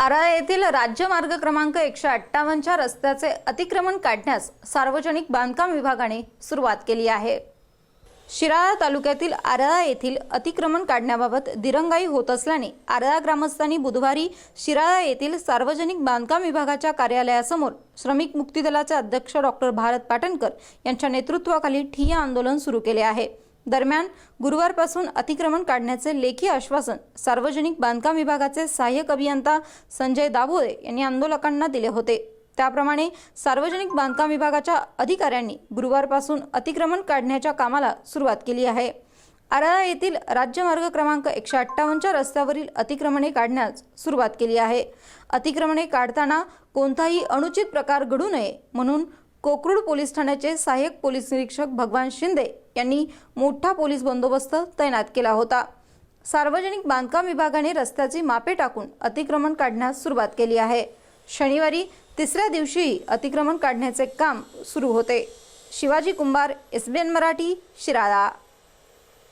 आराळा येथील राज्य मार्ग क्रमांक एकशे अठ्ठावन्नच्या रस्त्याचे अतिक्रमण काढण्यास सार्वजनिक बांधकाम विभागाने सुरुवात केली आहे. शिराळा तालुक्यातील आरळा येथील अतिक्रमण काढण्याबाबत दिरंगाई होत असल्याने आरळा ग्रामस्थांनी बुधवारी शिराळा येथील सार्वजनिक बांधकाम विभागाच्या कार्यालयासमोर श्रमिक मुक्ती दलाचे अध्यक्ष डॉक्टर भारत पाटणकर यांच्या नेतृत्वाखाली ठिय्या आंदोलन सुरू केले आहे. दरम्यान गुरुवारपासून अतिक्रमण काढण्याचे लेखी आश्वासन सार्वजनिक बांधकाम विभागाचे सहाय्यक अभियंता संजय दाभोळे यांनी आंदोलकांना दिले होते. त्याप्रमाणे सार्वजनिक बांधकाम विभागाच्या अधिकाऱ्यांनी गुरुवारपासून अतिक्रमण काढण्याच्या कामाला सुरुवात केली आहे. आराळा येथील राज्यमार्ग क्रमांक एकशे अठ्ठावन्नच्या रस्त्यावरील अतिक्रमणे काढण्यास सुरुवात केली आहे. अतिक्रमणे काढताना कोणताही अनुचित प्रकार घडू नये म्हणून कोकरूड पोलीस ठाण्याचे सहाय्यक पोलीस निरीक्षक भगवान शिंदे यांनी मोठा पोलीस बंदोबस्त तैनात केला होता. सार्वजनिक बांधकाम विभागाने रस्त्याची मापे टाकून अतिक्रमण काढण्यास सुरुवात केली आहे. शनिवारी तिसऱ्या दिवशीही अतिक्रमण काढण्याचे काम सुरू होते. Shivaji Kumbhar S B N Marathi Shirala.